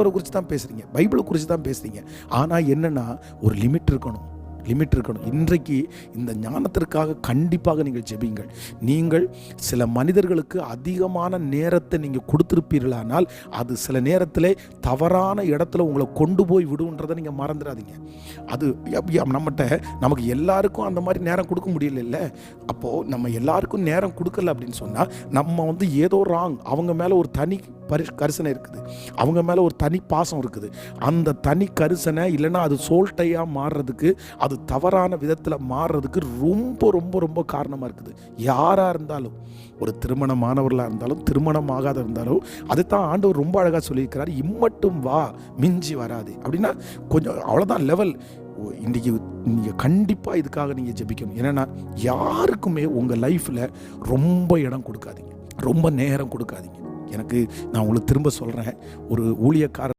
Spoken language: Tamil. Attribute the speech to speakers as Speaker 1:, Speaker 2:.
Speaker 1: ஆண்டவரை குறித்து தான் பேசுகிறீங்க பைபிளை குறித்து தான் பேசுகிறீங்க ஆனால் என்னென்னா ஒரு லிமிட் இருக்கணும். லிமிட் இருக்கணும். இன்றைக்கு இந்த ஞானத்திற்காக கண்டிப்பாக நீங்கள் ஜெபிங்கள் நீங்கள் சில மனிதர்களுக்கு அதிகமான நேரத்தை நீங்கள் கொடுத்துருப்பீர்களானால் அது சில நேரத்தில் தவறான இடத்துல உங்களை கொண்டு போய் விடுன்றதை நீங்கள் மறந்துடாதீங்க. அது நம்மகிட்ட நமக்கு எல்லாருக்கும் அந்த மாதிரி நேரம் கொடுக்க முடியல அப்போது நம்ம எல்லாருக்கும் நேரம் கொடுக்கல அப்படின்னு சொன்னால் நம்ம வந்து ஏதோ ராங் அவங்க மேலே ஒரு தனி பரி கரிசனை இருக்குது. அவங்க மேலே ஒரு தனி பாசம் இருக்குது. அந்த தனி கரிசனை இல்லைன்னா அது சோல்ட்டையாக மாறுறதுக்கு அது தவறான விதத்தில் மாறுறதுக்கு ரொம்ப ரொம்ப ரொம்ப காரணமாக இருக்குது. யாராக இருந்தாலும் ஒரு திருமணமானவர்களாக இருந்தாலும் திருமணம் ஆகாத இருந்தாலும் அதைத்தான் ஆண்டவர் ரொம்ப அழகாக சொல்லியிருக்கிறார். இம்மட்டும் வா மிஞ்சி வராது. அப்படின்னா கொஞ்சம் அவ்வளோதான் லெவல் இன்றைக்கி நீங்கள் கண்டிப்பாக இதுக்காக நீங்கள் ஜெபிக்கணும். என்னென்னா யாருக்குமே உங்கள் லைஃப்பில் ரொம்ப இடம் கொடுக்காதீங்க. ரொம்ப நேரம் கொடுக்காதீங்க. எனக்கு நான் உங்களுக்கு திரும்ப சொல்கிறேன் ஒரு ஊழியக்காரர்